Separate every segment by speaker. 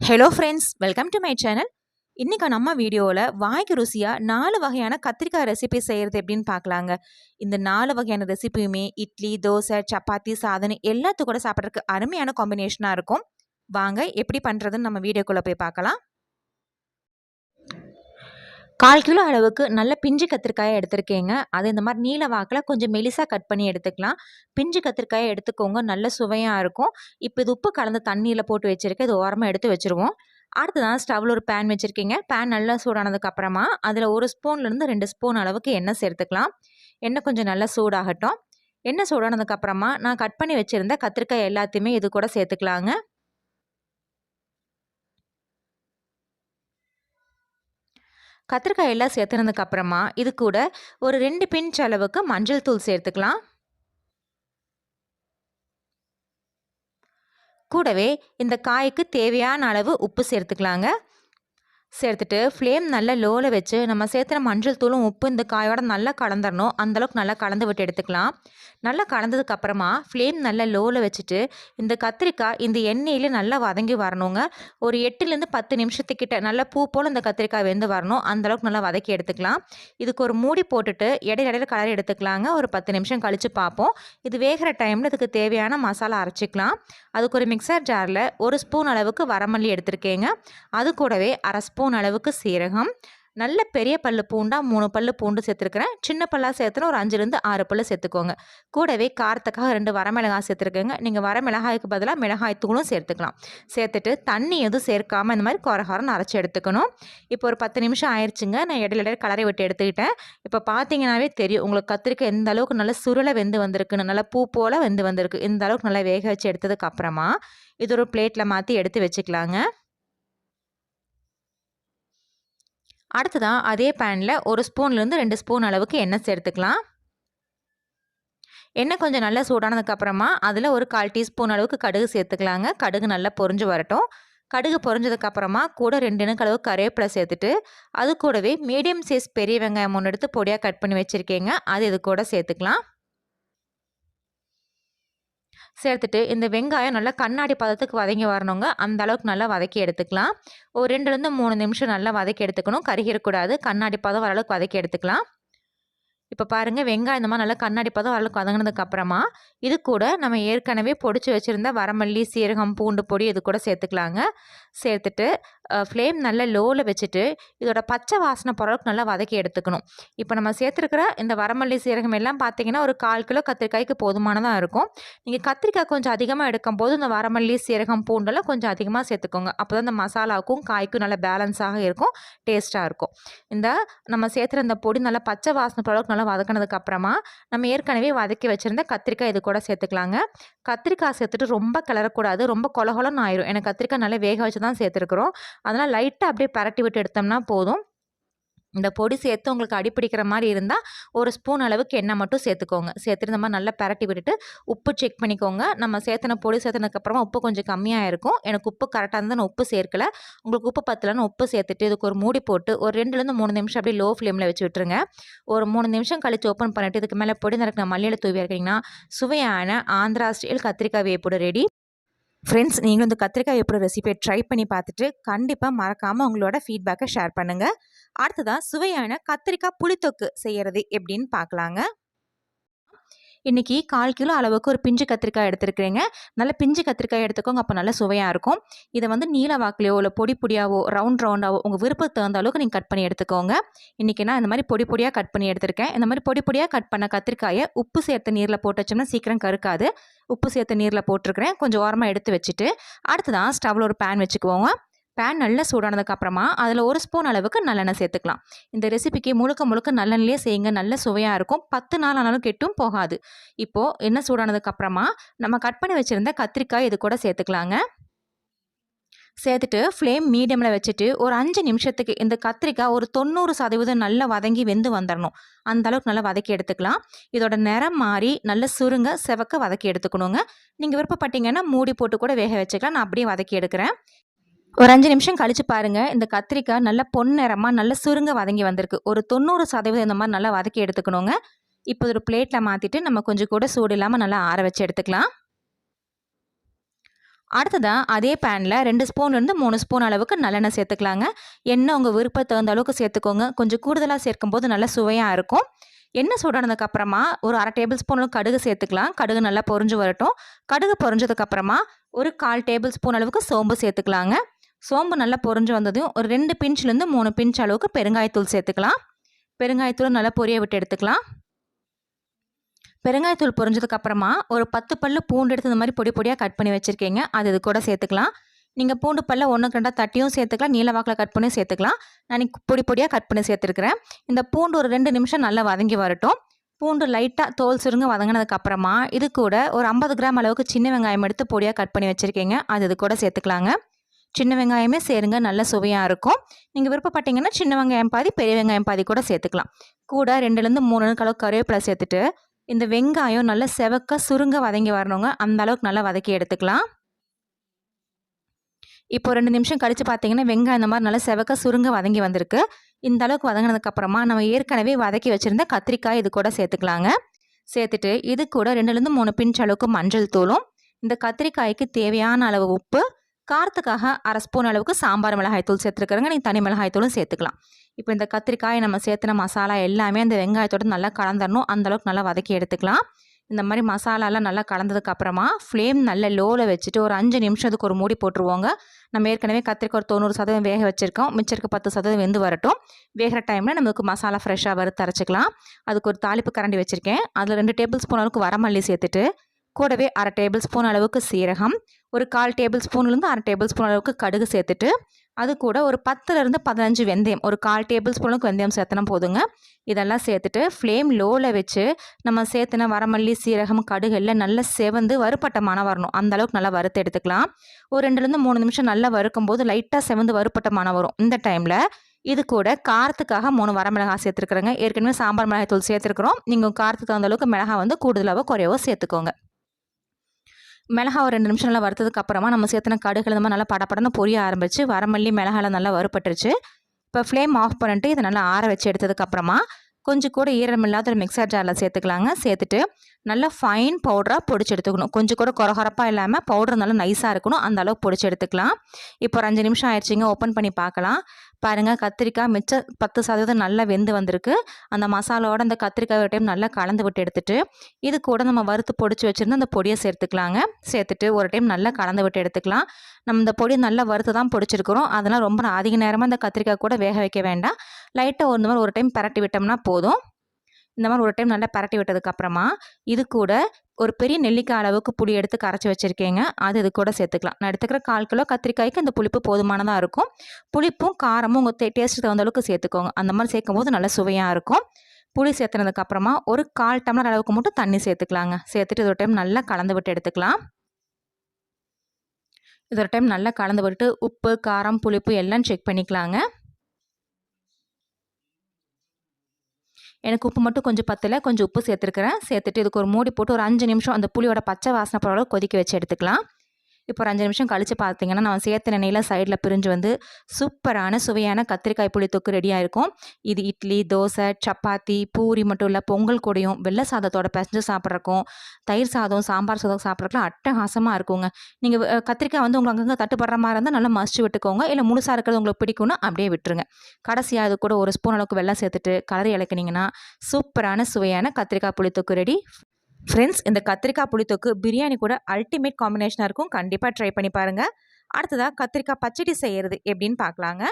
Speaker 1: Hello friends welcome to my channel இன்றைக்கி நம்ம வீடியோவில் வாய்க்கு ருசியாக நாலு வகையான கத்திரிக்காய் ரெசிபி செய்கிறது எப்படின்னு பார்க்கலாங்க இந்த நாலு வகையான ரெசிபியுமே இட்லி தோசை சப்பாத்தி சாதனை எல்லாத்து கூட சாப்பிட்றதுக்கு அருமையான காம்பினேஷனாக இருக்கும். வாங்க எப்படி பண்ணுறதுன்னு நம்ம வீடியோக்குள்ளே போய் பார்க்கலாம் கால் கிலோ அளவுக்கு நல்ல பிஞ்சு கத்திரிக்காயை எடுத்திருக்கேங்க. அது இந்த மாதிரி நீல வாக்கில் கொஞ்சம் மெலிசாக கட் பண்ணி எடுத்துக்கலாம். பிஞ்சு கத்திரிக்காயை எடுத்துக்கோங்க. நல்ல சுவையாக இருக்கும். இப்போ இது உப்பு கலந்த தண்ணியில் போட்டு வச்சுருக்கேன் இது ஓரமாக எடுத்து வச்சுருவோம். அடுத்ததான் ஸ்டவ்வில் ஒரு பேன் வச்சுருக்கீங்க. பேன் நல்லா சூடானதுக்கு அப்புறமா அதில் ஒரு ஸ்பூன்லேருந்து ரெண்டு ஸ்பூன் அளவுக்கு எண்ணெய் சேர்த்துக்கலாம். எண்ணெய் கொஞ்சம் நல்லா சூடாகட்டும். எண்ணெய் சூடானதுக்கு அப்புறமா நான் கட் பண்ணி வச்சுருந்த கத்திரிக்காய் எல்லாத்தையுமே இது கூட சேர்த்துக்கலாங்க. கத்திரிக்காய் எல்லாம் சேர்த்துனதுக்கு அப்புறமா இது கூட ஒரு ரெண்டு பிஞ்ச் அளவுக்கு மஞ்சள் தூள் சேர்த்துக்கலாம். கூடவே இந்த காய்க்கு தேவையான அளவு உப்பு சேர்த்துக்கலாங்க. சேர்த்துட்டு ஃப்ளேம் நல்லா லோவில் வச்சு நம்ம சேர்த்துன மஞ்சள் தூளும் உப்பு இந்த காயோட நல்லா கலந்துடணும் அந்தளவுக்கு நல்லா கலந்து விட்டு எடுத்துக்கலாம். நல்லா கலந்ததுக்கப்புறமா ஃப்ளேம் நல்லா லோவில் வச்சுட்டு இந்த கத்திரிக்காய் இந்த எண்ணெயில் நல்லா வதங்கி வரணுங்க. ஒரு எட்டுலேருந்து பத்து நிமிஷத்துக்கிட்ட நல்லா பூ போல் இந்த கத்திரிக்காய் வெந்து வரணும். அந்தளவுக்கு நல்லா வதக்கி எடுத்துக்கலாம். இதுக்கு ஒரு மூடி போட்டுட்டு இடையில இடையில கலர் எடுத்துக்கலாங்க. ஒரு பத்து நிமிஷம் கழித்து பார்ப்போம். இது வேகிற டைமில் இதுக்கு தேவையான மசாலா அரைச்சிக்கலாம். அதுக்கு ஒரு மிக்சர் ஜாரில் ஒரு ஸ்பூன் அளவுக்கு வரமல்லி எடுத்திருக்கேங்க. அது கூடவே அரை ஸ்பூன் அளவுக்கு சீரகம். நல்ல பெரிய பல்லு பூண்டா மூணு பல்லு பூண்டு சேர்த்துருக்குறேன். சின்ன பல்லாக சேர்த்துனா ஒரு அஞ்சுலேருந்து ஆறு பல்லு சேர்த்துக்கோங்க. கூடவே காரத்துக்காக ரெண்டு வரமிளகாய் சேர்த்துருக்கேங்க. நீங்கள் வரமிளகாய்க்கு பதிலாக மிளகாய் தூளும் சேர்த்துக்கலாம். சேர்த்துட்டு தண்ணி எதுவும் சேர்க்காமல் இந்த மாதிரி குறகாரம் அரைச்சி எடுத்துக்கணும். இப்போ ஒரு பத்து நிமிஷம் ஆயிடுச்சுங்க நான் இடையில இடையில கலரை விட்டு எடுத்துக்கிட்டேன். இப்போ பார்த்தீங்கன்னாவே தெரியும். உங்களுக்கு கத்திரிக்காய் எந்த அளவுக்கு நல்லா சுருளை வெந்து வந்திருக்குன்னு நல்லா பூ போல் வெந்து வந்திருக்கு. இந்த அளவுக்கு நல்லா வேக வச்சு எடுத்ததுக்கு அப்புறமா இது ஒரு பிளேட்டில் மாற்றி எடுத்து வச்சுக்கலாங்க. அடுத்ததான் அதே பேனில் ஒரு ஸ்பூன்லேருந்து ரெண்டு ஸ்பூன் அளவுக்கு எண்ணெய் சேர்த்துக்கலாம். எண்ணெய் கொஞ்சம் நல்லா சூடானதுக்கப்புறமா அதில் ஒரு கால் டீஸ்பூன் அளவுக்கு கடுகு சேர்த்துக்கலாங்க. கடுகு நல்லா பொறிஞ்சு வரட்டும். கடுகு பொறிஞ்சதுக்கப்புறமா கூட ரெண்டு இனக்கு அளவு கருவேப்பிலை சேர்த்துட்டு அது கூடவே மீடியம் சைஸ் பெரிய வெங்காயம் ஒன்று எடுத்து பொடியாக கட் பண்ணி வச்சுருக்கேங்க. அது இது கூட சேர்த்துக்கலாம். சேர்த்துட்டு இந்த வெங்காயம் நல்லா கண்ணாடி பதத்துக்கு வதங்கி வரணுங்க. அந்த அளவுக்கு நல்லா வதக்கி எடுத்துக்கலாம். ஒரு ரெண்டுலேருந்து மூணு நிமிஷம் நல்லா வதக்கி எடுத்துக்கணும். கருகிடக்கூடாது கண்ணாடி பதம் வரளவுக்கு வதக்கி எடுத்துக்கலாம். இப்போ பாருங்கள் வெங்காயம் இந்த மாதிரி நல்லா கண்ணாடி பதம் வரலுக்கு வதங்கினதுக்கு அப்புறமா இது கூட நம்ம ஏற்கனவே பொடிச்சு வச்சுருந்த வரமல்லி சீரகம் பூண்டு பொடி இது கூட சேர்த்துக்கலாங்க. சேர்த்துட்டு ஃப்ளேம் நல்லா லோவில் வச்சுட்டு இதோட பச்சை வாசனை பொருளுக்கு நல்லா வதக்கி எடுத்துக்கணும். இப்போ நம்ம சேர்த்துருக்கிற இந்த வரமல்லி சீரகம் எல்லாம் பார்த்தீங்கன்னா ஒரு கால் கிலோ கத்திரிக்காய்க்கு போதுமானதாக இருக்கும். நீங்கள் கத்திரிக்காய் கொஞ்சம் அதிகமாக எடுக்கும் போது இந்த வரமல்லி சீரகம் பூண்டெல்லாம் கொஞ்சம் அதிகமாக சேர்த்துக்கோங்க. அப்போ தான் இந்த மசாலாவுக்கும் காய்க்கும் நல்லா பேலன்ஸாக இருக்கும் டேஸ்ட்டாக இருக்கும். இந்த நம்ம சேர்த்துற இந்த பொடி நல்லா பச்சை வாசனை பொருளுக்கு நல்லா வதக்கினதுக்கு அப்புறமா நம்ம ஏற்கனவே வதக்கி வச்சுருந்த கத்திரிக்காய் இது கூட சேர்த்துக்கலாங்க. கத்திரிக்காய் சேர்த்துட்டு ரொம்ப கிளறக்கூடாது ரொம்ப கொலகொலன்னு ஆயிரும். எனக்கு கத்திரிக்காய் நல்லா வேக வச்சு தான் சேர்த்துருக்குறோம். அதனால் லைட்டாக அப்படியே பரட்டி விட்டு எடுத்தோம்னா போதும். இந்த பொடி சேர்த்து உங்களுக்கு அடிப்பிடிக்கிற மாதிரி இருந்தால் ஒரு ஸ்பூன் அளவுக்கு எண்ணெய் மட்டும் சேர்த்துக்கோங்க. சேர்த்துட்டு இந்த மாதிரி நல்லா பரட்டி விட்டுட்டு உப்பு செக் பண்ணிக்கோங்க. நம்ம சேர்த்துன பொடி சேர்த்துனதுக்கப்புறமா உப்பு கொஞ்சம் கம்மியாக இருக்கும் எனக்கு உப்பு கரெக்டாக இருந்தால் நான் உப்பு சேர்க்கல. உங்களுக்கு உப்பு பத்தலன்னு உப்பு சேர்த்துட்டு இதுக்கு ஒரு மூடி போட்டு ஒரு ரெண்டுலேருந்து மூணு நிமிஷம் அப்படியே லோ ஃப்ளேமில் வச்சு விட்டுருங்க. ஒரு மூணு நிமிஷம் கழித்து ஓப்பன் பண்ணிவிட்டு இதுக்கு மேலே பொடி நிறக்கின மல்லியில் தூவி இருக்கீங்கன்னா சுவையான ஆந்திரா ஸ்டைல் கத்திரிக்காய் வேப்போட ரெடி ஃப்ரெண்ட்ஸ் நீங்களும் இந்த கத்திரிக்காய் எப்படி ரெசிபியை ட்ரை பண்ணி பார்த்துட்டு கண்டிப்பாக மறக்காமல் உங்களோட ஃபீட்பேக்கை ஷேர் பண்ணுங்கள் அடுத்ததாக சுவையான கத்திரிக்காய் புளித்தொக்கு செய்கிறது எப்படின்னு பார்க்கலாங்க. இன்றைக்கி கால் கிலோ அளவுக்கு ஒரு பிஞ்சு கத்திரிக்காய் எடுத்துருக்கிறேங்க. நல்ல பிஞ்சு கத்திரிக்காய் எடுத்துக்கோங்க அப்போ நல்ல சுவையாக இருக்கும். இதை வந்து நீல வாக்கிலையோ இல்லை பொடி பொடியாவோ ரவுண்ட் ரவுண்டாவோ உங்கள் விருப்பத்துக்கு தகுந்த அளவுக்கு நீங்கள் கட் பண்ணி எடுத்துக்கோங்க. இன்றைக்கி நான் இந்த மாதிரி பொடி பொடியாக கட் பண்ணி எடுத்திருக்கேன். இந்த மாதிரி பொடி பொடியாக கட் பண்ண கத்திரிக்காயை உப்பு சேர்த்த நீரில் போட்டு வச்சோம்னா சீக்கிரம் கருக்காது. உப்பு சேர்த்த நீரில் போட்டிருக்கிறேன். கொஞ்சம் ஓரமாக எடுத்து வச்சுட்டு அடுத்ததான் ஸ்டவ்வில் ஒரு பேன் வச்சுக்குவோங்க. பேன் நல்லா சூடானதுக்கப்புறமா அதில் ஒரு ஸ்பூன் அளவுக்கு நல்லெண்ணெய் சேர்த்துக்கலாம். இந்த ரெசிபிக்கு முழுக்க முழுக்க நல்லெண்ணெயே செய்யுங்க. நல்ல சுவையாக இருக்கும். பத்து நாள் ஆனாலும் கெட்டும் போகாது. இப்போது எண்ணெய் சூடானதுக்கப்புறமா நம்ம கட் பண்ணி வச்சுருந்த கத்திரிக்காய் இது கூட சேர்த்துக்கலாங்க. சேர்த்துட்டு ஃப்ளேம் மீடியமில் வச்சுட்டு ஒரு அஞ்சு நிமிஷத்துக்கு இந்த கத்திரிக்காய் ஒரு தொண்ணூறு சதவீதம் நல்லா வதங்கி வெந்து வந்துடணும் அந்த அளவுக்கு நல்லா வதக்கி எடுத்துக்கலாம். இதோட நிறம் மாறி நல்லா சுருங்க செவக்க வதக்கி எடுத்துக்கணுங்க. நீங்கள் விருப்பப்பட்டீங்கன்னா மூடி போட்டு கூட வேக வச்சுக்கலாம். நான் அப்படியே வதக்கி எடுக்கிறேன். ஒரு அஞ்சு நிமிஷம் கழிச்சு பாருங்க. இந்த கத்திரிக்காய் நல்ல பொன்னிறமாக நல்ல சுருங்க வதங்கி வந்திருக்கு. ஒரு தொண்ணூறு சதவீதம் இந்த மாதிரி நல்லா வதக்கி எடுத்துக்கணுங்க. இப்போ ஒரு பிளேட்டில் மாற்றிட்டு நம்ம கொஞ்சம் கூட சூடு இல்லாமல் நல்லா ஆற வச்சு எடுத்துக்கலாம். அடுத்ததாக அதே பேனில் ரெண்டு ஸ்பூன்லேருந்து மூணு ஸ்பூன் அளவுக்கு நல்லெண்ணெய் சேர்த்துக்கலாங்க. எண்ணெய் உங்கள் விருப்பத்தை தகுந்த அளவுக்கு சேர்த்துக்கோங்க. கொஞ்சம் கூடுதலாக சேர்க்கும் போது நல்லா சுவையாக இருக்கும். எண்ணெய் சூடானதுக்கப்புறமா ஒரு அரை டேபிள் ஸ்பூன் கடுகு சேர்த்துக்கலாம். கடுகு நல்லா பொரிஞ்சு வரட்டும். கடுகு பொறிஞ்சதுக்கப்புறமா ஒரு கால் டேபிள் ஸ்பூன் அளவுக்கு சோம்பு சேர்த்துக்கலாங்க. சோம்பு நல்லா பொரிஞ்சு வந்ததையும் ஒரு ரெண்டு பிஞ்ச்லேருந்து மூணு பிஞ்ச் அளவுக்கு பெருங்காயத்தூள் சேர்த்துக்கலாம். பெருங்காயத்தூள் நல்லா பொரிய விட்டு எடுத்துக்கலாம். பெருங்காயத்தூள் பொரிஞ்சதுக்கப்புறமா ஒரு பத்து பல்லு பூண்டு எடுத்து இந்த மாதிரி பொடி பொடியாக கட் பண்ணி வச்சுருக்கீங்க. அது இது கூட சேர்த்துக்கலாம். நீங்கள் பூண்டு பல்ல ஒன்றுக்கு ரெண்டாக தட்டியும் சேர்த்துக்கலாம். நீல வாக்கில் கட் பண்ணி சேர்த்துக்கலாம். நான் பொடி பொடியாக கட் பண்ணி சேர்த்துருக்கிறேன். இந்த பூண்டு ஒரு ரெண்டு நிமிஷம் நல்லா வதங்கி வரட்டும். பூண்டு லைட்டாக தோல் சுருங்க வதங்கினதுக்கப்புறமா இது கூட ஒரு ஐம்பது கிராம் அளவுக்கு சின்ன வெங்காயம் எடுத்து பொடியாக கட் பண்ணி வச்சுருக்கீங்க. அது இது கூட சேர்த்துக்கலாங்க. சின்ன வெங்காயமே சேருங்க நல்ல சுவையாக இருக்கும். நீங்கள் விருப்பப்பட்டீங்கன்னா சின்ன வெங்காயம் பாதி பெரிய வெங்காயம் பாதி கூட சேர்த்துக்கலாம். கூட ரெண்டுலேருந்து மூணு அளவுக்கு கருவேப்பிலை சேர்த்துட்டு இந்த வெங்காயம் நல்லா செவக்க சுருங்க வதங்கி வரணுங்க. அந்த அளவுக்கு நல்லா வதக்கி எடுத்துக்கலாம். இப்போ ரெண்டு நிமிஷம் கழித்து பார்த்தீங்கன்னா வெங்காயம் இந்த மாதிரி நல்லா செவக்க சுருங்க வதங்கி வந்திருக்கு. இந்த அளவுக்கு வதங்கினதுக்கப்புறமா நம்ம ஏற்கனவே வதக்கி வச்சுருந்த கத்திரிக்காய் இது கூட சேர்த்துக்கலாங்க. சேர்த்துட்டு இது கூட ரெண்டுலேருந்து மூணு பிஞ்ச் அளவுக்கு மஞ்சள் தூளும். இந்த கத்திரிக்காய்க்கு தேவையான அளவு உப்பு காரத்துக்காக அரை ஸ்பூன் அளவுக்கு சாம்பார் மிளகாய் தூள் சேர்த்துருக்குறங்க. நீங்கள் தனி மிளகாய் தூளும் சேர்த்துக்கலாம். இப்போ இந்த கத்திரிக்காய் நம்ம சேர்த்துன மசாலா எல்லாமே அந்த வெங்காயத்தோட நல்லா கலந்துடணும் அந்தளவுக்கு நல்லா வதக்கி எடுத்துக்கலாம். இந்த மாதிரி மசாலாலாம் நல்லா கலந்ததுக்கு அப்புறமா ஃப்ளேம் நல்ல லோவில் வச்சுட்டு ஒரு அஞ்சு நிமிஷத்துக்கு ஒரு மூடி போட்டுருவோங்க. நம்ம ஏற்கனவே கத்திரிக்காய் ஒரு தொண்ணூறு சதவீதம் வேக வச்சுருக்கோம். மிச்சருக்கு பத்து சதவீதம் வெந்து வரட்டும். வேகிற டைமில் நமக்கு மசாலா ஃப்ரெஷ்ஷாக வறுத்து அரைச்சிக்கலாம். அதுக்கு ஒரு தாளிப்பு கரண்டி வச்சுருக்கேன். அதில் ரெண்டு டேபிள் ஸ்பூன் அளவுக்கு வரமல்லி சேர்த்துட்டு கூடவே அரை டேபிள் ஸ்பூன் அளவுக்கு சீரகம் ஒரு கால் டேபிள் ஸ்பூன்லேருந்து அரை டேபிள் ஸ்பூன் அளவுக்கு கடுகு சேர்த்துட்டு அது கூட ஒரு பத்துலேருந்து பதினஞ்சு வெந்தயம் ஒரு கால் டேபிள் ஸ்பூனுக்கு வெந்தயம் சேர்த்தனா போதுங்க. இதெல்லாம் சேர்த்துட்டு ஃப்ளேம் லோவில் வச்சு நம்ம சேர்த்துன வரமல்லி சீரகம் கடுகு எல்லாம் நல்லா செவந்து வறுப்பட்ட மனம் வரணும். அந்த அளவுக்கு நல்லா வறுத்து எடுத்துக்கலாம். ஒரு ரெண்டுலேருந்து மூணு நிமிஷம் நல்லா வறுக்கும் போது லைட்டாக செவந்து வறுப்பட்ட மனம் வரும். இந்த டைமில் இது கூட காரத்துக்காக மூணு வரமிளகாய் சேர்த்துருக்குறேங்க. ஏற்கனவே சாம்பார் மிளகாய் தூள் சேர்த்துருக்குறோம். நீங்கள் காரத்துக்கு தகுந்த அளவுக்கு மிளகாய் வந்து கூடுதலாகவோ குறையவோ சேர்த்துக்கோங்க. மிளகா ஒரு ரெண்டு நிமிஷம் நல்லா வறுத்ததுக்கு அப்புறமா நம்ம சேர்த்துன கடுகுல இந்த நல்லா படப்படன்னு பொரிய ஆரம்பிச்சு வரமல்லி மிளகால நல்லா வறுப்பட்டுருச்சு இப்போ ஃப்ளேம் ஆஃப் பண்ணிட்டு இதை நல்லா ஆற வச்சு எடுத்ததுக்கப்புறமா கொஞ்சம் கூட ஈரம் இல்லாத ஒரு மிக்சர் ஜாரில் சேர்த்துக்கலாங்க. சேர்த்துட்டு நல்லா ஃபைன் பவுடராக பொடிச்சு எடுத்துக்கணும். கொஞ்சம் கூட குறகுறப்பாக இல்லாமல் பவுடர் நல்லா நைஸாக இருக்கணும். அந்த அளவுக்கு பொடிச்சு எடுத்துக்கலாம். இப்போ ஒரு அஞ்சு நிமிஷம் ஆயிடுச்சிங்க. ஓப்பன் பண்ணி பார்க்கலாம். பாருங்கள் கத்திரிக்காய் மிச்ச பத்து சதவீதம் நல்லா வெந்து வந்திருக்கு. அந்த மசாலாவோட அந்த கத்திரிக்காய் டைம் நல்லா கலந்து விட்டு எடுத்துட்டு இது கூட நம்ம வறுத்து பொடிச்சு வச்சுருந்து அந்த பொடியை சேர்த்துக்கலாங்க. சேர்த்துட்டு ஒரு டைம் நல்லா கலந்து விட்டு எடுத்துக்கலாம். நம்ம இந்த பொடி நல்லா வறுத்து தான் பொடிச்சிருக்கிறோம். அதெல்லாம் ரொம்ப அதிக நேரமாக அந்த கத்திரிக்காய் கூட வேக வைக்க வேண்டாம். லைட்டாக ஒரு மாதிரி ஒரு டைம் பரட்டி விட்டோம்னா போதும். இந்த மாதிரி ஒரு டைம் நல்லா பரட்டி விட்டதுக்கப்புறமா இது கூட ஒரு பெரிய நெல்லிக்காய் அளவுக்கு புளி எடுத்து கரைச்சி வச்சுருக்கேங்க. அது இது கூட சேர்த்துக்கலாம். நான் எடுத்துக்கிற கால் கிலோ கத்திரிக்காய்க்கு இந்த புளிப்பு போதுமானதாக இருக்கும். புளிப்பும் காரமும் உங்கள் டேஸ்ட்டுக்கு தகுந்த அளவுக்கு சேர்த்துக்கோங்க. அந்த மாதிரி சேர்க்கும் போது நல்லா சுவையாக இருக்கும். புளி சேர்த்துனதுக்கப்புறமா ஒரு கால் டம்ளர் அளவுக்கு மட்டும் தண்ணி சேர்த்துக்கலாங்க. சேர்த்துட்டு இது ஒரு டைம் நல்லா கலந்து விட்டு எடுத்துக்கலாம். இது ஒரு டைம் நல்லா கலந்து விட்டு உப்பு காரம் புளிப்பு எல்லாம் செக் பண்ணிக்கலாங்க. எனக்கு உப்பு மட்டும் கொஞ்சம் பத்தலை கொஞ்சம் உப்பு சேர்த்துருக்குறேன். சேர்த்துட்டு இதுக்கு ஒரு மூடி போட்டு ஒரு அஞ்சு நிமிஷம் அந்த புளியோட பச்சை வாசனை போகிற கொதிக்க வச்சு எடுத்துக்கலாம். இப்போ ஒரு அஞ்சு நிமிஷம் கழித்து பார்த்தீங்கன்னா நான் சேர்த்த நினையில் சைடில் பிரிஞ்சு வந்து சூப்பரான சுவையான கத்திரிக்காய் புளி தொக்கு ரெடியாக இருக்கும் இது இட்லி தோசை சப்பாத்தி பூரி மட்டும் இல்லை பொங்கல் கூடையும் வெள்ளை சாதத்தோட பிசைஞ்சு சாப்பிட்றக்கும் தயிர் சாதம் சாம்பார் சாதம் சாப்பிட்றதுக்குலாம் அட்டகாசமாக இருக்குங்க. நீங்கள் கத்திரிக்காய் வந்து உங்களுக்கு அங்கங்கே தட்டுப்படுற மாதிரி இருந்தால் நல்லா மசிச்சு விட்டுக்கோங்க. இல்லை முழுசாக இருக்கிறது உங்களுக்கு பிடிக்கும்னா அப்படியே விட்டுருங்க. கடைசியாக அது கூட ஒரு ஸ்பூன் அளவுக்கு வெள்ளம் சேர்த்துட்டு கலரி இலக்கினீங்கன்னா சூப்பரான சுவையான கத்திரிக்காய் புளி தொக்கு ரெடி ஃப்ரெண்ட்ஸ் இந்த கத்திரிக்காய் புளித்தொக்கு பிரியாணி கூட அல்டிமேட் காம்பினேஷனாக இருக்கும். கண்டிப்பாக ட்ரை பண்ணி பாருங்கள் அடுத்ததாக கத்திரிக்காய் பச்சடி செய்கிறது எப்படின்னு பார்க்கலாங்க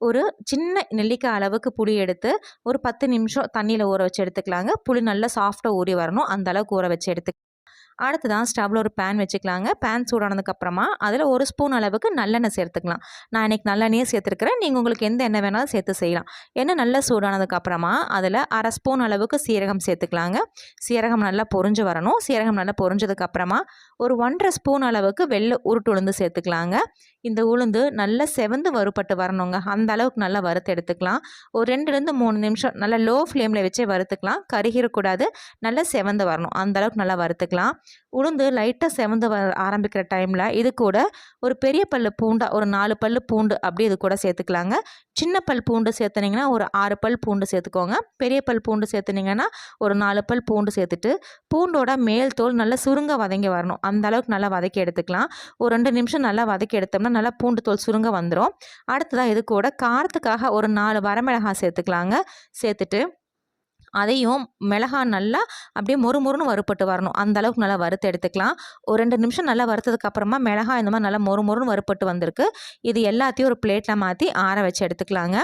Speaker 1: ஒரு சின்ன நெல்லிக்காய் அளவுக்கு புளி எடுத்து ஒரு பத்து நிமிஷம் தண்ணியில் ஊற வச்சு எடுத்துக்கலாங்க. புளி நல்லா சாஃப்டாக ஊறி வரணும். அந்த அளவுக்கு ஊற வச்சு எடுத்து அடுத்து தான் ஸ்டவ்வில் ஒரு பேன் வச்சுக்கலாங்க. பேன் சூடானதுக்கப்புறமா அதில் ஒரு ஸ்பூன் அளவுக்கு நல்லெண்ணெய் சேர்த்துக்கலாம். நான் இன்றைக்கி நல்லெண்ணெயே சேர்த்துருக்கிறேன். நீங்கள் உங்களுக்கு எந்த எண்ணெய் வேணாலும் சேர்த்து செய்யலாம். எண்ணெய் நல்லா சூடானதுக்கப்புறமா அதில் அரை ஸ்பூன் அளவுக்கு சீரகம் சேர்த்துக்கலாங்க. சீரகம் நல்லா பொறிஞ்சு வரணும். சீரகம் நல்லா பொறிஞ்சதுக்கப்புறமா ஒரு ஒன்றரை ஸ்பூன் அளவுக்கு வெள்ளை உருட்டு உளுந்து சேர்த்துக்கலாங்க. இந்த உளுந்து நல்லா செவந்து வறுப்பட்டு வரணுங்க. அந்த அளவுக்கு நல்லா வறுத்து எடுத்துக்கலாம். ஒரு ரெண்டுலேருந்து மூணு நிமிஷம் நல்லா லோ ஃப்ளேமில் வச்சே வறுத்துக்கலாம். கருகிடக்கூடாது நல்லா செவந்து வரணும். அந்த அளவுக்கு நல்லா வறுத்துக்கலாம். உளுந்து லைட்டாக செவந்து வர ஆரம்பிக்கிற டைமில் இது கூட ஒரு பெரிய பல்லு பூண்டா ஒரு நாலு பல் பூண்டு அப்படி இது கூட சேர்த்துக்கலாங்க. சின்ன பல் பூண்டு சேர்த்துனீங்கன்னா ஒரு ஆறு பல் பூண்டு சேர்த்துக்கோங்க. பெரிய பல் பூண்டு சேர்த்துனீங்கன்னா ஒரு நாலு பல் பூண்டு சேர்த்துட்டு பூண்டோட மேல் தோல் நல்லா சுருங்க வதங்கி வரணும். அந்த அளவுக்கு நல்லா வதக்கி எடுத்துக்கலாம். ஒரு ரெண்டு நிமிஷம் நல்லா வதக்கி எடுத்தோம்னா நல்லா பூண்டு தோல் சுருங்க வந்துடும் அடுத்ததாக இது கூட காரத்துக்காக ஒரு நாலு வரமிளகாய் சேர்த்துக்கலாங்க. சேர்த்துட்டு அதையும் மிளகா நல்லா அப்படியே மொறு மொறுன்னு வறுப்பட்டு வரணும். அந்த அளவுக்கு நல்லா வறுத்து எடுத்துக்கலாம். ஒரு ரெண்டு நிமிஷம் நல்லா வறுத்ததுக்கு அப்புறமா மிளகாய் இந்த மாதிரி நல்லா மொறு மொறுன்னு வறுப்பட்டு வந்திருக்கு. இது எல்லாத்தையும் ஒரு பிளேட்டில் மாற்றி ஆற வச்சு எடுத்துக்கலாங்க.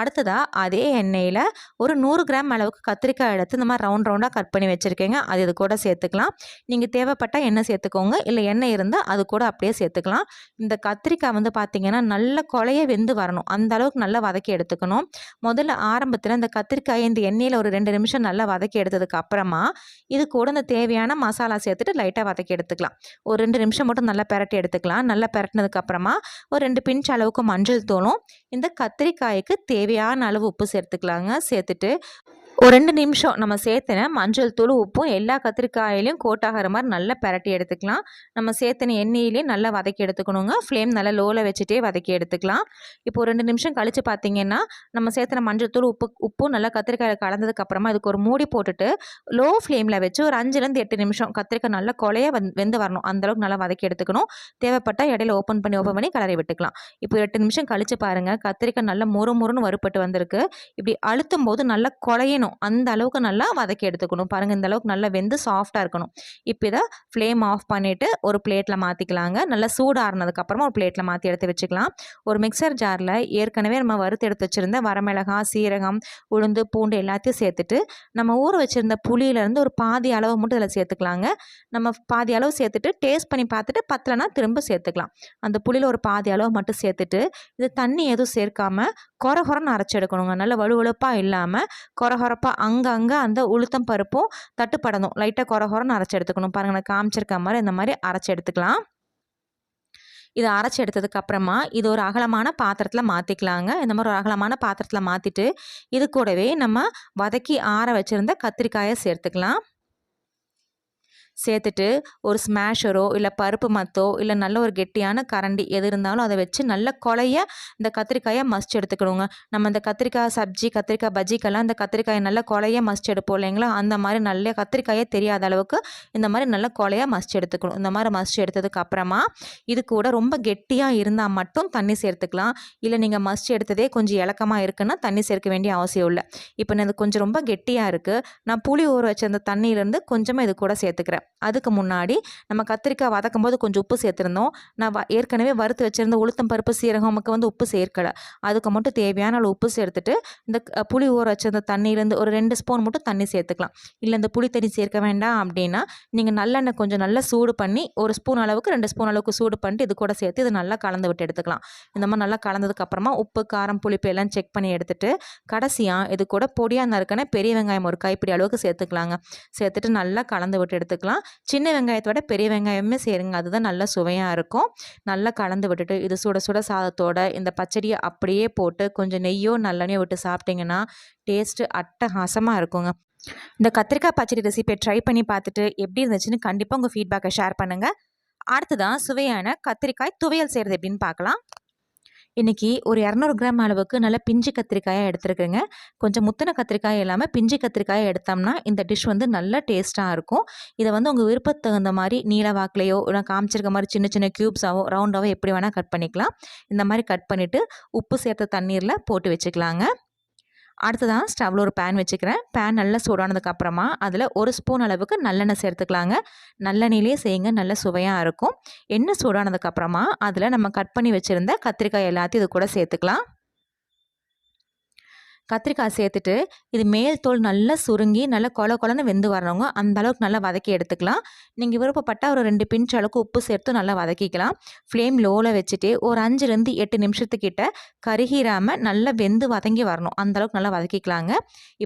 Speaker 1: அடுத்ததாக அதே எண்ணெயில் ஒரு நூறு கிராம் அளவுக்கு கத்திரிக்காய் எடுத்து இந்த மாதிரி ரவுண்ட் ரவுண்டாக கட் பண்ணி வச்சுருக்கேங்க. அது இது கூட சேர்த்துக்கலாம். நீங்கள் தேவைப்பட்டால் எண்ணெய் சேர்த்துக்கோங்க. இல்லை எண்ணெய் இருந்தால் அது கூட அப்படியே சேர்த்துக்கலாம். இந்த கத்திரிக்காய் வந்து பார்த்திங்கன்னா நல்ல கொலைய வெந்து வரணும். அந்த அளவுக்கு நல்லா வதக்கி எடுத்துக்கணும். முதல்ல ஆரம்பத்தில் இந்த கத்திரிக்காயை இந்த எண்ணெயில் ஒரு ரெண்டு ரெண்டு நிமிஷம் நல்லா வதக்கி எடுத்ததுக்கு அப்புறமா இது கூட இந்த தேவையான மசாலா சேர்த்துட்டு லைட்டாக வதக்கி எடுத்துக்கலாம். ஒரு ரெண்டு நிமிஷம் மட்டும் நல்லா பெரட்டி எடுத்துக்கலாம். நல்லா பெரட்டினதுக்கு அப்புறமா ஒரு ரெண்டு பிஞ்ச் அளவுக்கு மஞ்சள் தூளும் இந்த கத்திரிக்காய்க்கு தேவையான அளவு உப்பு சேர்த்துக்கலாங்க. சேர்த்துட்டு ஒரு ரெண்டு நிமிஷம் நம்ம சேர்த்துன மஞ்சள் தூள் உப்பும் எல்லா கத்திரிக்காயிலையும் கோட்டாகிற மாதிரி நல்லா பரட்டி எடுத்துக்கலாம். நம்ம சேர்த்துன எண்ணெயிலையும் நல்லா வதக்கி எடுத்துக்கணுங்க. ஃப்ளேம் நல்லா லோவில் வச்சுட்டே வதக்கி எடுத்துக்கலாம். இப்போ ஒரு ரெண்டு நிமிஷம் கழித்து பார்த்தீங்கன்னா நம்ம சேர்த்துன மஞ்சள் தூள் உப்பு உப்பும் நல்லா கத்திரிக்காயில் கலந்ததுக்கப்புறமா இதுக்கு ஒரு மூடி போட்டுட்டு லோ ஃப்ளேமில் வச்சு ஒரு அஞ்சுலேருந்து எட்டு நிமிஷம் கத்திரிக்காய் நல்லா கொலையாக வந் வெந்து வரணும். அந்தளவுக்கு நல்லா வதக்கி எடுத்துக்கணும். தேவைப்பட்டால் இடையில ஓப்பன் பண்ணி ஓப்பன் பண்ணி கலரை விட்டுக்கலாம். இப்போ எட்டு நிமிஷம் கழித்து பாருங்கள் கத்திரிக்காய் நல்லா முறு முறுன்னு வறுப்பட்டு வந்திருக்கு. இப்படி அழுத்தும் போது நல்லா குழையணும் வேணும். அந்த அளவுக்கு நல்லா வதக்கி எடுத்துக்கணும். பாருங்கள் இந்த அளவுக்கு நல்லா வெந்து சாஃப்டாக இருக்கணும். இப்போ இதை ஃப்ளேம் ஆஃப் பண்ணிவிட்டு ஒரு பிளேட்டில் மாற்றிக்கலாங்க நல்லா சூடாறினதுக்கப்புறமா ஒரு பிளேட்டில் மாற்றி எடுத்து வச்சுக்கலாம். ஒரு மிக்சர் ஜாரில் ஏற்கனவே நம்ம வறுத்து எடுத்து வச்சுருந்த வரமிளகாய் சீரகம் உளுந்து பூண்டு எல்லாத்தையும் சேர்த்துட்டு நம்ம ஊற வச்சுருந்த புளியிலேருந்து ஒரு பாதி அளவு மட்டும் இதில் சேர்த்துக்கலாங்க. நம்ம பாதி அளவு சேர்த்துட்டு டேஸ்ட் பண்ணி பார்த்துட்டு பத்தலைனா திரும்ப சேர்த்துக்கலாம். அந்த புளியில் ஒரு பாதி அளவு மட்டும் சேர்த்துட்டு இது தண்ணி எதுவும் சேர்க்காம கொர கொரன்னு அரைச்சி எடுக்கணுங்க. நல்ல வலுவழுப்பாக இல்லாமல் கொர கொரப்பாக அங்கங்கே அந்த உளுத்தம் பருப்பும் தட்டுப்படணும். லைட்டாக கொர கொரன்னு அரைச்சி எடுத்துக்கணும். பாருங்கள் நான் காமிச்சிருக்க மாதிரி இந்த மாதிரி அரைச்சி எடுத்துக்கலாம். இதை அரைச்சி எடுத்ததுக்கு அப்புறமா இது ஒரு அகலமான பாத்திரத்தில் மாற்றிக்கலாங்க இந்த மாதிரி ஒரு அகலமான பாத்திரத்தில் மாற்றிட்டு இது கூடவே நம்ம வதக்கி ஆற வச்சுருந்த கத்திரிக்காயை சேர்த்துக்கலாம். சேர்த்துட்டு ஒரு ஸ்மேஷரோ இல்லை பருப்பு மத்தோ இல்லை நல்ல ஒரு கெட்டியான கரண்டி எது இருந்தாலும் அதை வச்சு நல்ல கொலைய இந்த கத்திரிக்காயை மஸ்ட் எடுத்துக்கணுங்க. நம்ம இந்த கத்திரிக்காய் சப்ஜி கத்திரிக்காய் பஜ்ஜிக்கெல்லாம் இந்த கத்திரிக்காயை நல்ல கொலைய மஸ்ட் எடுப்போம் இல்லைங்களா? அந்த மாதிரி நல்ல கத்திரிக்காயே தெரியாத அளவுக்கு இந்த மாதிரி நல்ல கொலையாக மஸ்ட் எடுத்துக்கணும். இந்த மாதிரி மஸ்ட் எடுத்ததுக்கு அப்புறமா இது கூட ரொம்ப கெட்டியாக இருந்தால் மட்டும் தண்ணி சேர்த்துக்கலாம். இல்லை நீங்கள் மஸ்ட் எடுத்ததே கொஞ்சம் இலக்கமாக இருக்குன்னா தண்ணி சேர்க்க வேண்டிய அவசியம் இல்லை. இப்போ நான் இது கொஞ்சம் ரொம்ப கெட்டியாக இருக்குது நான் புளி ஊற வச்ச அந்த தண்ணியிலேருந்து கொஞ்சமாக இது கூட சேர்த்துக்கிறேன். அதுக்கு முன்னாடி நம்ம கத்திரிக்காய் வதக்கும் போது கொஞ்சம் உப்பு சேர்த்துருந்தோம். நான் வ ஏற்கனவே வறுத்து வச்சுருந்த உளுத்தம் பருப்பு சீரகம் நமக்கு வந்து உப்பு சேர்க்கலை. அதுக்கு மட்டும் தேவையான அளவு உப்பு சேர்த்துட்டு இந்த புளி ஊற வச்சிருந்த தண்ணியிலேருந்து ஒரு ரெண்டு ஸ்பூன் மட்டும் தண்ணி சேர்த்துக்கலாம். இல்லை இந்த புளி தண்ணி சேர்க்க வேண்டாம் அப்படின்னா நீங்கள் நல்லெண்ணெய் கொஞ்சம் நல்லா சூடு பண்ணி ஒரு ஸ்பூன் அளவுக்கு ரெண்டு ஸ்பூன் அளவுக்கு சூடு பண்ணிட்டு இது கூட சேர்த்து இது நல்லா கலந்து விட்டு எடுத்துக்கலாம். இந்த மாதிரி நல்லா கலந்ததுக்கப்புறமா உப்பு காரம் புளிப்பு எல்லாம் செக் பண்ணி எடுத்துட்டு கடைசியாக இது கூட பொடியாக நறுக்கின பெரிய வெங்காயம் ஒரு கைப்பிடி அளவுக்கு சேர்த்துக்கலாங்க. சேர்த்துட்டு நல்லா கலந்து விட்டு எடுத்துக்கலாம். சின்ன வெங்காயத்தோட பெரிய வெங்காயமே சேருங்க. அதுதான் நல்லா சுவையாக இருக்கும். நல்லா கலந்து விட்டுட்டு இது சுட சுட சாதத்தோட இந்த பச்சடியை அப்படியே போட்டு கொஞ்சம் நெய்யோ நல்லெண்ணையோ விட்டு சாப்பிட்டிங்கன்னா டேஸ்ட்டு அட்டகாசமாக இருக்குங்க. இந்த கத்திரிக்காய் பச்சடி ரெசிபியை ட்ரை பண்ணி பார்த்துட்டு எப்படி இருந்துச்சுன்னு கண்டிப்பாக உங்கள் ஃபீட்பேக்கை ஷேர் பண்ணுங்கள் அடுத்ததான் சுவையான கத்திரிக்காய் துவையல் செய்கிறது எப்படின்னு பார்க்கலாம். இன்றைக்கி ஒரு இரநூறு கிராம் அளவுக்கு நல்ல பிஞ்சு கத்திரிக்காயாக எடுத்துருக்குங்க கொஞ்சம் முத்தின கத்திரிக்காய் இல்லாமல் பிஞ்சு கத்திரிக்காயை எடுத்தோம்னா இந்த டிஷ் வந்து நல்ல டேஸ்ட்டாக இருக்கும். இதை வந்து உங்கள் விருப்பத்துக்கு தகுந்த மாதிரி நீல வாக்கிலையோ இல்லை காமிச்சிருக்க மாதிரி சின்ன சின்ன க்யூப்ஸாவோ ரவுண்டாவோ எப்படி வேணால் கட் பண்ணிக்கலாம். இந்த மாதிரி கட் பண்ணிவிட்டு உப்பு சேர்த்த தண்ணீரில் போட்டு வச்சுக்கலாங்க. அடுத்ததான் ஸ்டவ்வில் ஒரு பேன் வச்சுக்கிறேன். பேன் நல்லா சூடானதுக்கப்புறமா அதில் ஒரு ஸ்பூன் அளவுக்கு நல்லெண்ணெய் சேர்த்துக்கலாங்க. நல்லெண்ணெயிலே செய்யுங்க நல்ல சுவையாக இருக்கும். எண்ணெய் சூடானதுக்கப்புறமா அதில் நம்ம கட் பண்ணி வச்சுருந்த கத்திரிக்காய் எல்லாத்தையும் இது கூட சேர்த்துக்கலாம். கத்திரிக்காய் சேர்த்துட்டு இது மேல் தோல் நல்லா சுருங்கி நல்லா கொல கொலன்னு வெந்து வரவங்க அந்த அளவுக்கு நல்லா வதக்கி எடுத்துக்கலாம். நீங்கள் விருப்பப்பட்டால் ஒரு ரெண்டு பிஞ்ச் அளவுக்கு உப்பு சேர்த்து நல்லா வதக்கிக்கலாம். ஃப்ளேம் லோவில் வச்சுட்டு ஒரு அஞ்சுலேருந்து எட்டு நிமிஷத்துக்கிட்ட கருகிராமல் நல்லா வெந்து வதங்கி வரணும். அந்தளவுக்கு நல்லா வதக்கிக்கலாங்க.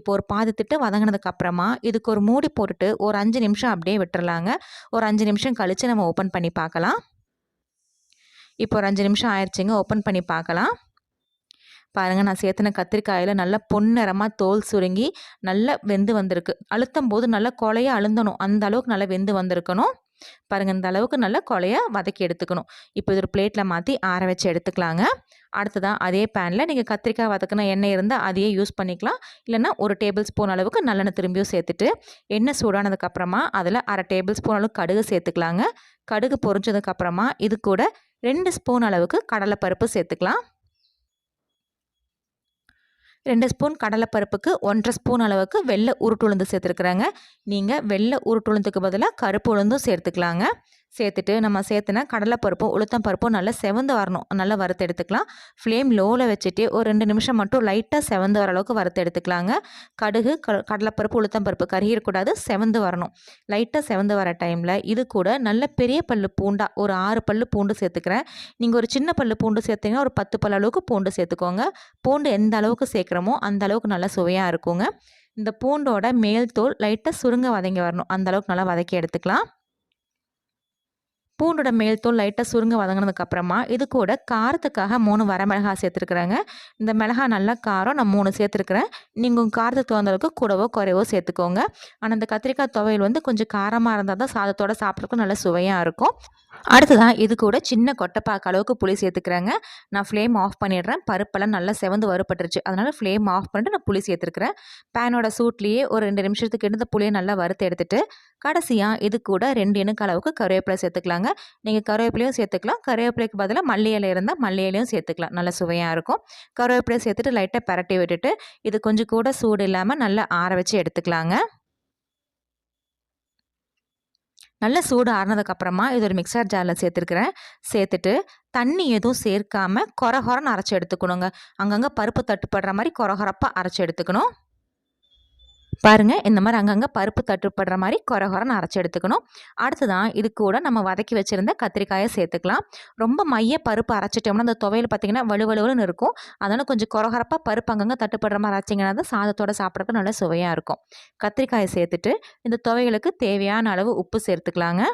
Speaker 1: இப்போ ஒரு பாதத்திட்டு திட்டு வதங்கினதுக்கப்புறமா இதுக்கு ஒரு மூடி போட்டுட்டு ஒரு அஞ்சு நிமிஷம் அப்படியே விட்டுறலாங்க. ஒரு அஞ்சு நிமிஷம் கழித்து நம்ம ஓப்பன் பண்ணி பார்க்கலாம். இப்போ ஒரு அஞ்சு நிமிஷம் ஆயிடுச்சுங்க ஓப்பன் பண்ணி பார்க்கலாம். பாருங்கள் நான் சேர்த்துன கத்திரிக்காயில் நல்லா பொன்னிறமாக தோல் சுருங்கி நல்லா வெந்து வந்திருக்கு. அழுத்தும் போது நல்லா கொலையாக அழுந்தணும். அந்த அளவுக்கு நல்லா வெந்து வந்திருக்கணும். பாருங்கள் இந்த அளவுக்கு நல்லா கொலையாக வதக்கி எடுத்துக்கணும். இப்போ இது ஒரு பிளேட்டில் மாற்றி ஆற வச்சு எடுத்துக்கலாங்க. அடுத்ததான் அதே பேனில் நீங்கள் கத்திரிக்காய் வதக்கின எண்ணெய் இருந்தால் அதையே யூஸ் பண்ணிக்கலாம். இல்லைன்னா ஒரு டேபிள் ஸ்பூன் அளவுக்கு நல்லெண்ணெய் திரும்பியும் சேர்த்துட்டு எண்ணெய் சூடானதுக்கப்புறமா அதில் அரை டேபிள் ஸ்பூன் அளவுக்கு கடுகு சேர்த்துக்கலாங்க. கடுகு பொறிஞ்சதுக்கப்புறமா இது கூட ரெண்டு ஸ்பூன் அளவுக்கு கடலைப்பருப்பு சேர்த்துக்கலாம். ரெண்டு ஸ்பூன் கடலைப்பருப்புக்கு ஒன்றரை ஸ்பூன் அளவுக்கு வெள்ளை உருட்டுளுந்து சேர்த்துருக்குறாங்க. நீங்கள் வெள்ளை உருட்டுளுந்துக்கு பதிலாக கருப்பு உளுந்தும் சேர்த்துக்கலாங்க. சேர்த்துட்டு நம்ம சேர்த்துனா கடலைப்பருப்பும் உளுத்தம் பருப்பும் நல்லா செவந்து வரணும். நல்லா வறுத்து எடுத்துக்கலாம். ஃப்ளேம் லோவில் வச்சுட்டு ஒரு ரெண்டு நிமிஷம் மட்டும் லைட்டாக செவந்து வர அளவுக்கு வறுத்து எடுத்துக்கலாங்க. கடுகு க கடலைப்பருப்பு உளுத்தம் பருப்பு கருகிடக்கூடாது செவந்து வரணும். லைட்டாக செவந்து வர டைமில் இது கூட நல்ல பெரிய பல்லு பூண்டா ஒரு ஆறு பல்லு பூண்டு சேர்த்துக்கிறேன். நீங்கள் ஒரு சின்ன பல்லு பூண்டு சேர்த்தீங்கன்னா ஒரு பத்து பல்லு அளவுக்கு பூண்டு சேர்த்துக்கோங்க. பூண்டு எந்த அளவுக்கு சேர்க்குறோமோ அந்த அளவுக்கு நல்லா சுவையாக இருக்குங்க. இந்த பூண்டோட மேல் தோல் லைட்டாக சுருங்க வதங்கி வரணும். அந்த அளவுக்கு நல்லா வதக்கி எடுத்துக்கலாம். பூண்டோட மேல் தோல் லைட்டாக சுருங்க வதங்கினதுக்கப்புறமா இது கூட காரத்துக்காக மூணு வரமிளகா சேர்த்துருக்குறேங்க. இந்த மிளகா நல்லா காரம் நான் மூணு சேர்த்துருக்குறேன். நீங்கள் உங்கள் காரத்துக்கு தகுந்த அளவுக்கு கூடவோ குறைவோ சேர்த்துக்கோங்க. ஆனால் இந்த கத்திரிக்காய் துவையல் வந்து கொஞ்சம் காரமாக இருந்தால் தான் சாதத்தோட சாப்பிட்றதுக்கும் நல்லா சுவையாக இருக்கும். அடுத்ததான் இது கூட சின்ன கொட்டைப்பாக்கு அளவுக்கு புளி சேர்த்துக்கிறேங்க. நான் ஃப்ளேம் ஆஃப் பண்ணிடுறேன். பருப்பெல்லாம் நல்லா செவந்து வறுப்பட்டுருச்சு அதனால் ஃப்ளேம் ஆஃப் பண்ணிட்டு நான் புளி சேர்த்துருக்குறேன். பேனோட சூட்லேயே ஒரு ரெண்டு நிமிஷத்துக்கு எடுத்த புளியை நல்லா வறுத்து எடுத்துட்டு கடைசியாக இது கூட ரெண்டு இணுக்கு அளவுக்கு கருவேப்பிலை சேர்த்துக்கலாங்க. நீங்கள் கருவேப்பிலையும் சேர்த்துக்கலாம். கருவேப்பிலைக்கு பதிலாக மல்லி இலை இருந்தால் மல்லி இலையும் சேர்த்துக்கலாம். நல்லா சுவையாக இருக்கும். கருவேப்பிலையை சேர்த்துட்டு லைட்டாக பரட்டி விட்டுட்டு இது கொஞ்சம் கூட சூடு இல்லாமல் நல்லா ஆற வச்சு எடுத்துக்கலாங்க. நல்ல சூடு ஆறினதுக்கப்புறமா இது ஒரு மிக்சர் ஜாரில் சேர்த்துருக்குறேன். சேர்த்துட்டு தண்ணி எதுவும் சேர்க்காமல் கொர கொரன்னு அரைச்சி எடுத்துக்கணுங்க. அங்கங்கே பருப்பு தட்டுப்படுற மாதிரி கொர கொரப்பாக அரைச்சி எடுத்துக்கணும். பாருங்கள் இந்த மாதிரி அங்கங்கே பருப்பு தட்டுப்படுற மாதிரி குறை குறைன்னு அரைச்சி எடுத்துக்கணும். அடுத்ததான் இது கூட நம்ம வதக்கி வச்சுருந்த கத்திரிக்காயை சேர்த்துக்கலாம். ரொம்ப மைய பருப்பு அரைச்சிட்டோம்னா அந்த துவையில் பார்த்திங்கன்னா வலுவலுன்னு இருக்கும். அதனால் கொஞ்சம் குறகுறப்பாக பருப்பு அங்கங்கே தட்டுப்படுற மாதிரி அரைச்சிங்கன்னா தான் சாதத்தோட சாப்பிட்றதுக்கு நல்லா சுவையாக இருக்கும். கத்திரிக்காயை சேர்த்துட்டு இந்த துவைகளுக்கு தேவையான அளவு உப்பு சேர்த்துக்கலாங்க.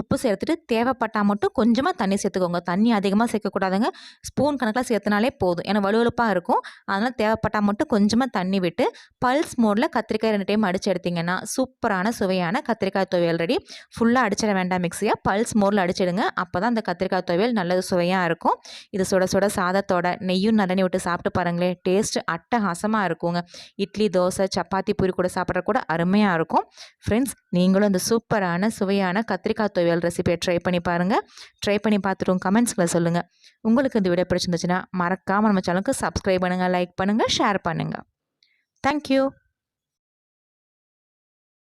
Speaker 1: உப்பு சேர்த்துட்டு தேவைப்பட்டால் மட்டும் கொஞ்சமாக தண்ணி சேர்த்துக்கோங்க. தண்ணி அதிகமாக சேர்க்கக்கூடாதுங்க. ஸ்பூன் கணக்கில் சேர்த்துனாலே போதும். ஏன்னா வலுவலுப்பாக இருக்கும். அதனால் தேவைப்பட்டால் மட்டும் கொஞ்சமாக தண்ணி விட்டு பல்ஸ் மோடில் கத்திரிக்காய் ரெண்டு டைம் அடித்து எடுத்திங்கன்னா சூப்பரான சுவையான கத்திரிக்காய் துவையல் ரெடி ஃபுல்லாக அடிச்சிட வேண்டாம் மிக்ஸியாக பல்ஸ் மோடில் அடிச்சிடுங்க அப்போ தான் அந்த கத்திரிக்காய் துவையல் நல்லது சுவையாக இருக்கும். இது சுட சுட சாதத்தோட நெய்யும் நல்லெண்ணி விட்டு சாப்பிட்டு பாருங்களேன். டேஸ்ட் அட்டகாசமாக இருக்குங்க. இட்லி தோசை சப்பாத்தி பூரி கூட சாப்பிட்ற கூட அருமையாக இருக்கும். ஃப்ரெண்ட்ஸ் நீங்களும் இந்த சூப்பரான சுவையான கத்திரிக்காய் துவையல் ரெசிபியை ட்ரை பண்ணி பாருங்கள் ட்ரை பண்ணி பார்த்துட்டு கமெண்ட்ஸில் சொல்லுங்கள் உங்களுக்கு இந்த வீடியோ பிடிச்சிருந்துச்சுன்னா மறக்காமல் நம்ம சேனலுக்கு சப்ஸ்கிரைப் பண்ணுங்கள் லைக் பண்ணுங்கள் ஷேர் பண்ணுங்கள் தேங்க்யூ